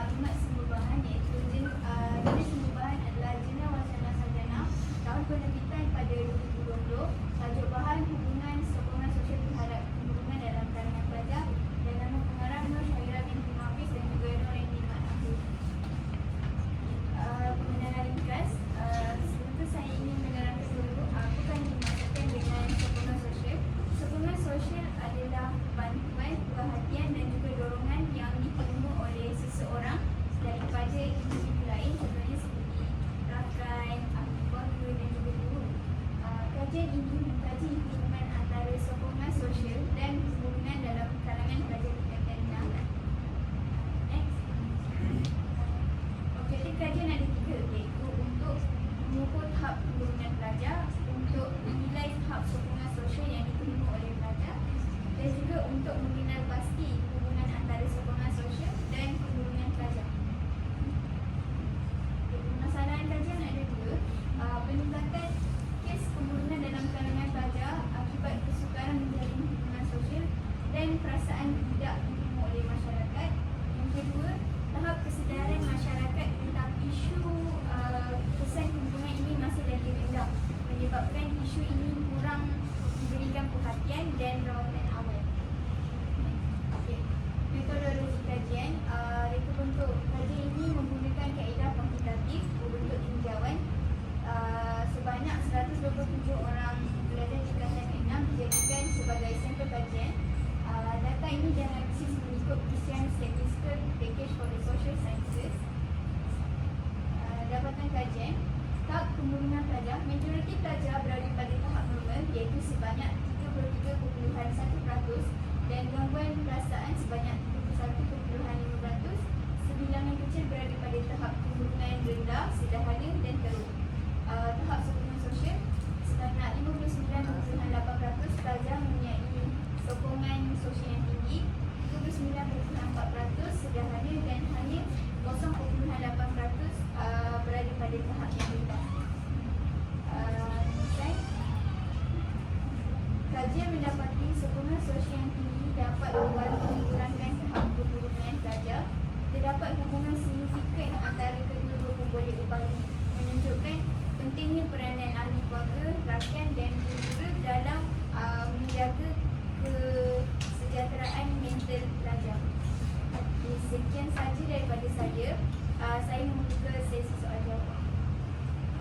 അറിഞ്ഞ pelajar, untuk menilai tahap sokongan sosial yang diterima oleh pelajar dan juga untuk mengenal pasti hubungan antara sokongan sosial dan hubungan pelajar. Okay, Permasalahan kajian ada dua. Uh, peningkatan kes pembunuhan dalam kalangan pelajar akibat kesukaran menjalin hubungan sosial dan perasaan tidak diterima oleh masyarakat. Yang kedua, tahap kesedaran masyarakat tentang isu uh, kesan hubungan ini masih lagi rendah menyebabkan isu ini kurang diberikan perhatian dan rawatan awal. Okey. Metodologi kajian, uh, reka bentuk kajian ini menggunakan kaedah kuantitatif berbentuk tinjauan uh, sebanyak 127 orang pelajar tingkatan 6 dijadikan sebagai sampel kajian. Uh, data ini dianalisis mengikut isian statistical package for the social sciences. Uh, dapatan kajian tahap pembunuhan pelajar majoriti pelajar berada pada tahap normal iaitu sebanyak 33.1% dan gangguan perasaan sebanyak 31.5% sebilangan kecil berada pada tahap pembunuhan rendah, sederhana dan teruk uh, tahap sokongan sosial sebanyak 59.8% pelajar mempunyai sokongan sosial yang tinggi 29.4% sederhana dan hanya 0.8% uh, berada pada tahap yang rendah. Uh, next. Kajian mendapati sokongan sosial yang tinggi dapat membantu mengurangkan tahap keburukan pelajar. Terdapat hubungan signifikan antara kedua-dua pemboleh upaya menunjukkan pentingnya peranan ahli keluarga, rakan dan guru dalam uh, menjaga kesejahteraan mental pelajar. Okay, sekian saja daripada saya. Uh, saya membuka sesi soal jawab.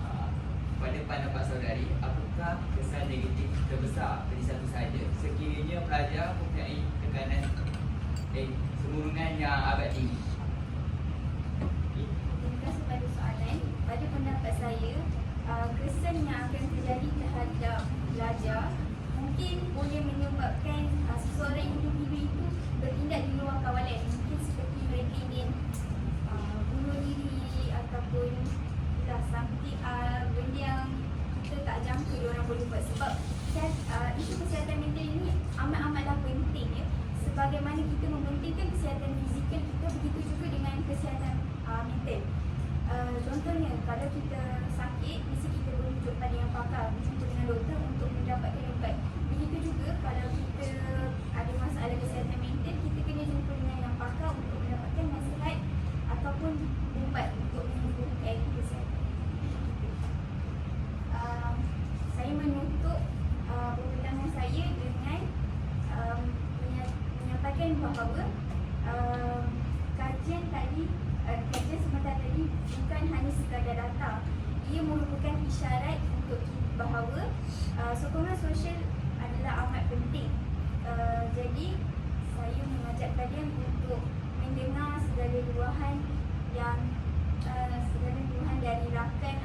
Ah, pada pendapat saudari, apakah kesan negatif terbesar dari satu sahaja sekiranya pelajar mempunyai tekanan eh, semurungan yang agak tinggi? Terima kasih pada soalan. Pada pendapat saya, uh, kesan yang akan terjadi terhadap pelajar mungkin boleh menyebabkan uh, seseorang individu itu bertindak di luar kawalan. Mungkin seperti mereka ingin uh, bunuh diri ataupun dah something uh, benda yang kita tak jangka orang boleh buat sebab kesihatan, uh, isu kesihatan mental ini amat-amatlah penting ya. Sebagaimana mementingkan kesihatan fizikal kita begitu juga dengan kesihatan uh, mental. Uh, contohnya kalau kita sakit mesti kita merujuk pada yang pakar berjumpa dengan doktor untuk mendapatkan ubat. Begitu juga kalau kita ada masalah kesihatan mental kita kena jumpa dengan yang pakar untuk mendapatkan nasihat ataupun ubat untuk menyembuhkan kesihatan. Um, saya menutup uh, pembicaraan saya dengan um, menya- menyatakan bahawa kajian tadi uh, kajian semata tadi bukan hanya sekadar data. Ia merupakan isyarat untuk bahawa uh, sokongan sosial adalah amat penting. Uh, jadi saya mengajak kalian untuk mendengar segala luahan yang uh, segala luahan dari rakan